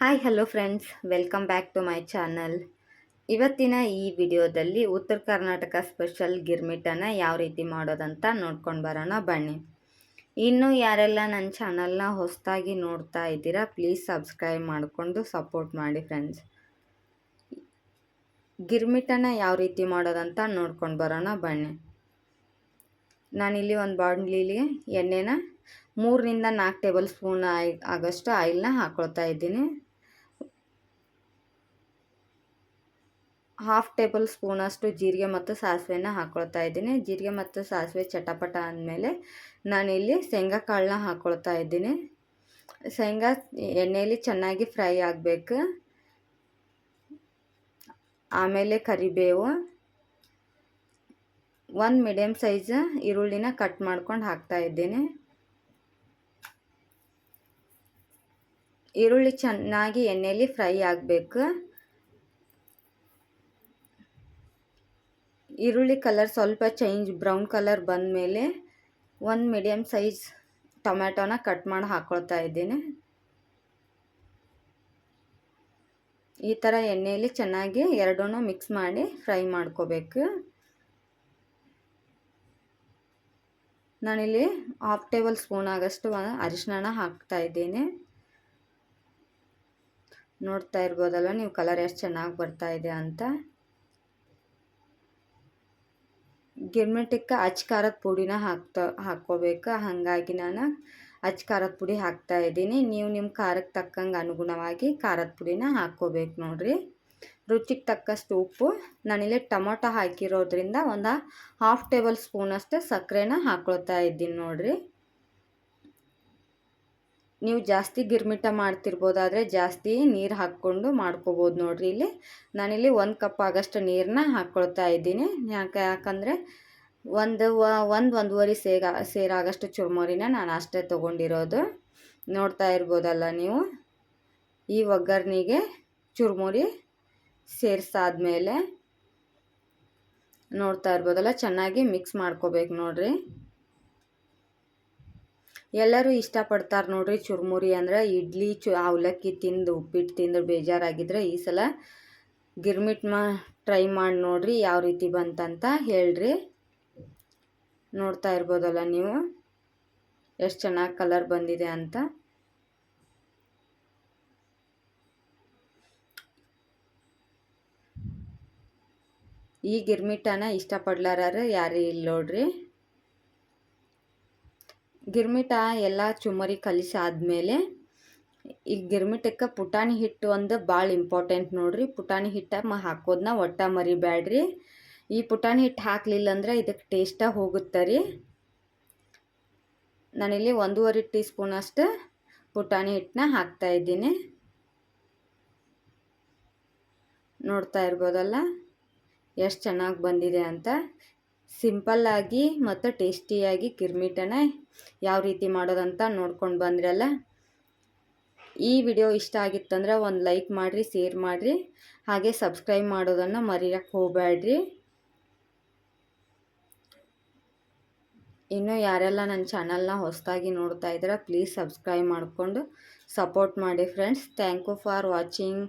Hi hello friends welcome back to my channel ಇವತ್ತಿನ ಈ ವಿಡಿಯೋದಲ್ಲಿ ಉತ್ತರ ಕರ್ನಾಟಕ ಸ್ಪೆಷಲ್ ಗಿರ್ಮಿಟನ್ನು ಯಾವ ರೀತಿ ಮಾಡೋದಂತ ನೋಡ್ಕೊಂಡು ಬರೋಣ ಬನ್ನಿ. ಇನ್ನು ಯಾರೆಲ್ಲ ನನ್ನ ಚಾನಲ್ನ ಹೊಸದಾಗಿ ನೋಡ್ತಾ ಇದ್ದೀರಾ ಪ್ಲೀಸ್ ಸಬ್ಸ್ಕ್ರೈಬ್ ಮಾಡಿಕೊಂಡು ಸಪೋರ್ಟ್ ಮಾಡಿ ಫ್ರೆಂಡ್ಸ್ ಗಿರ್ಮಿಟನ್ನು ಯಾವ ರೀತಿ ಮಾಡೋದಂತ ನೋಡ್ಕೊಂಡು ಬರೋಣ ಬನ್ನಿ. ನಾನಿಲ್ಲಿ ಒಂದು ಬಾಂಡ್ಲಿಲಿ ಎಣ್ಣೆನ ಮೂರರಿಂದ ನಾಲ್ಕು ಟೇಬಲ್ ಸ್ಪೂನ್ ಆಯ್, ಆಗೋಷ್ಟು ಆಯಿಲ್ನ ಹಾಕ್ಕೊಳ್ತಾ ಇದ್ದೀನಿ. ಹಾಫ್ ಟೇಬಲ್ ಸ್ಪೂನಷ್ಟು ಜೀರಿಗೆ ಮತ್ತು ಸಾಸಿವೆನ ಹಾಕ್ಕೊಳ್ತಾ ಇದ್ದೀನಿ. ಜೀರಿಗೆ ಮತ್ತು ಸಾಸಿವೆ ಚಟಪಟ ಅಂದಮೇಲೆ ನಾನಿಲ್ಲಿ ಶೇಂಗಾ ಕಾಳನ್ನ ಹಾಕ್ಕೊಳ್ತಾ ಇದ್ದೀನಿ. ಶೇಂಗಾ ಎಣ್ಣೆಯಲ್ಲಿ ಚೆನ್ನಾಗಿ ಫ್ರೈ ಆಗಬೇಕು. ಆಮೇಲೆ ಕರಿಬೇವು. ಒಂದು ಮೀಡಿಯಮ್ ಸೈಜ್ ಈರುಳ್ಳಿನ ಕಟ್ ಮಾಡ್ಕೊಂಡು ಹಾಕ್ತಾ ಇದ್ದೀನಿ. ಈರುಳ್ಳಿ ಚೆನ್ನಾಗಿ ಎಣ್ಣೆಯಲ್ಲಿ ಫ್ರೈ ಆಗಬೇಕು. ಈರುಳ್ಳಿ ಕಲರ್ ಸ್ವಲ್ಪ ಚೇಂಜ್, ಬ್ರೌನ್ ಕಲರ್ ಬಂದ ಮೇಲೆ ಒಂದು ಮೀಡಿಯಮ್ ಸೈಜ್ ಟೊಮ್ಯಾಟೋನ ಕಟ್ ಮಾಡಿ ಹಾಕ್ಕೊಳ್ತಾ ಇದ್ದೀನಿ. ಈ ಥರ ಎಣ್ಣೆಯಲ್ಲಿ ಚೆನ್ನಾಗಿ ಎರಡೂ ಮಿಕ್ಸ್ ಮಾಡಿ ಫ್ರೈ ಮಾಡ್ಕೋಬೇಕು. ನಾನಿಲ್ಲಿ ಹಾಫ್ ಟೇಬಲ್ ಸ್ಪೂನ್ ಆಗಷ್ಟು ಅರಿಶಿನ ಹಾಕ್ತಾ ಇದ್ದೀನಿ. ನೋಡ್ತಾ ಇರ್ಬೋದಲ್ಲ ನೀವು ಕಲರ್ ಎಷ್ಟು ಚೆನ್ನಾಗಿ ಬರ್ತಾ ಇದೆ ಅಂತ. ಗಿರ್ಮಿಟಕ್ಕೆ ಅಚ್ಚ ಖಾರದ ಪುಡಿನ ಹಾಕ್ತಾ, ಹಾಕ್ಕೋಬೇಕು. ಹಾಗಾಗಿ ನಾನು ಅಚ್ಚ ಖಾರದ ಪುಡಿ ಹಾಕ್ತಾ ಇದ್ದೀನಿ. ನೀವು ನಿಮ್ಮ ಖಾರಕ್ಕೆ ತಕ್ಕಂಗೆ ಅನುಗುಣವಾಗಿ ಖಾರದ ಪುಡಿನ ಹಾಕ್ಕೋಬೇಕು ನೋಡಿರಿ. ರುಚಿಗೆ ತಕ್ಕಷ್ಟು ಉಪ್ಪು. ನಾನಿಲ್ಲಿ ಟೊಮೊಟೊ ಹಾಕಿರೋದ್ರಿಂದ ಒಂದು ಹಾಫ್ ಟೇಬಲ್ ಸ್ಪೂನಷ್ಟು ಸಕ್ಕರೆನ ಹಾಕ್ಕೊಳ್ತಾ ಇದ್ದೀನಿ ನೋಡಿರಿ. ನೀವು ಜಾಸ್ತಿ ಗಿರ್ಮಿಟ ಮಾಡ್ತಿರ್ಬೋದಾದರೆ ಜಾಸ್ತಿ ನೀರು ಹಾಕ್ಕೊಂಡು ಮಾಡ್ಕೋಬೋದು ನೋಡಿರಿ ಇಲ್ಲಿ. ನಾನಿಲ್ಲಿ ಒಂದು ಕಪ್ ಆಗಷ್ಟು ನೀರನ್ನ ಹಾಕ್ಕೊಳ್ತಾ ಇದ್ದೀನಿ. ಯಾಕೆ ಯಾಕಂದರೆ ಒಂದು ಒಂದು ಒಂದೂವರೆ ಸೇಗ ಸೇರಾಗಷ್ಟು ಚುರುಮುರಿನ ನಾನು ಅಷ್ಟೇ ತೊಗೊಂಡಿರೋದು. ನೋಡ್ತಾ ಇರ್ಬೋದಲ್ಲ ನೀವು? ಈ ಒಗ್ಗರಣೆಗೆ ಚುರುಮುರಿ ಸೇರಿಸಾದ್ಮೇಲೆ ನೋಡ್ತಾ ಇರ್ಬೋದಲ್ಲ, ಚೆನ್ನಾಗಿ ಮಿಕ್ಸ್ ಮಾಡ್ಕೋಬೇಕು ನೋಡಿರಿ. ಎಲ್ಲರೂ ಇಷ್ಟಪಡ್ತಾರೆ ನೋಡ್ರಿ ಚುರುಮುರಿ ಅಂದ್ರೆ ಇಡ್ಲಿ ಚು ಅವಲಕ್ಕಿ ತಿಂದು ಉಪ್ಪಿಟ್ಟು ತಿಂದು ಬೇಜಾರಾಗಿದ್ರೆ ಈ ಸಲ ಗಿರ್ಮಿಟ್ ಮಾ ಟ್ರೈ ಮಾಡಿ ನೋಡ್ರಿ ಯಾವ ರೀತಿ ಬಂತಂತ ಹೇಳ್ರಿ. ನೋಡ್ತಾ ಇರ್ಬೋದಲ್ಲ ನೀವು ಎಷ್ಟು ಚೆನ್ನಾಗಿ ಕಲರ್ ಬಂದಿದೆ ಅಂತ. ಈ ಗಿರ್ಮಿಟನ ಇಷ್ಟಪಡ್ಲಾರ ಯಾರು ಇಲ್ಲ ನೋಡ್ರಿ. ಗಿರ್ಮಿಟ ಎಲ್ಲ ಚುಮರಿ ಕಲಿಸಿ ಆದಮೇಲೆ ಈ ಗಿರ್ಮಿಟಕ್ಕೆ ಪುಟಾಣಿ ಹಿಟ್ಟು ಒಂದು ಭಾಳ ಇಂಪಾರ್ಟೆಂಟ್ ನೋಡ್ರಿ. ಪುಟಾಣಿ ಹಿಟ್ಟ ಹಾಕೋದನ್ನ ಒಟ್ಟ ಮರಿಬ್ಯಾಡ್ರಿ ಈ ಪುಟಾಣಿ ಹಿಟ್ಟು ಹಾಕಲಿಲ್ಲ ಅಂದ್ರೆ ಇದಕ್ಕೆ ಟೇಸ್ಟ ಹೋಗುತ್ತೆ ರೀ. ನಾನಿಲ್ಲಿ ಒಂದೂವರೆ ಟೀ ಸ್ಪೂನಷ್ಟು ಪುಟಾಣಿ ಹಿಟ್ಟನ್ನ ಹಾಕ್ತಾ ಇದ್ದೀನಿ. ನೋಡ್ತಾ ಇರ್ಬೋದಲ್ಲ? ಎಷ್ಟು ಚೆನ್ನಾಗಿ ಬಂದಿದೆ ಅಂತ. ಸಿಂಪಲ್ಲಾಗಿ ಮತ್ತು ಟೇಸ್ಟಿಯಾಗಿ ಕಿರ್ಮಿಟನ ಯಾವ ರೀತಿ ಮಾಡೋದಂತ ನೋಡ್ಕೊಂಡು ಬಂದ್ರಲ್ಲ? ಈ ವಿಡಿಯೋ ಇಷ್ಟ ಆಗಿತ್ತಂದ್ರೆ ಒಂದು ಲೈಕ್ ಮಾಡಿರಿ, ಶೇರ್ ಮಾಡಿರಿ, ಹಾಗೆ ಸಬ್ಸ್ಕ್ರೈಬ್ ಮಾಡೋದನ್ನು ಮರೆಯೋಕ್ಕೆ ಹೋಗಬೇಡ್ರಿ ಇನ್ನು ಯಾರೆಲ್ಲ ನನ್ನ ಚಾನಲ್ನ ಹೊಸದಾಗಿ ನೋಡ್ತಾ ಇದ್ದೀರಾ ಪ್ಲೀಸ್ ಸಬ್ಸ್ಕ್ರೈಬ್ ಮಾಡಿಕೊಂಡು ಸಪೋರ್ಟ್ ಮಾಡಿ friends thank you for watching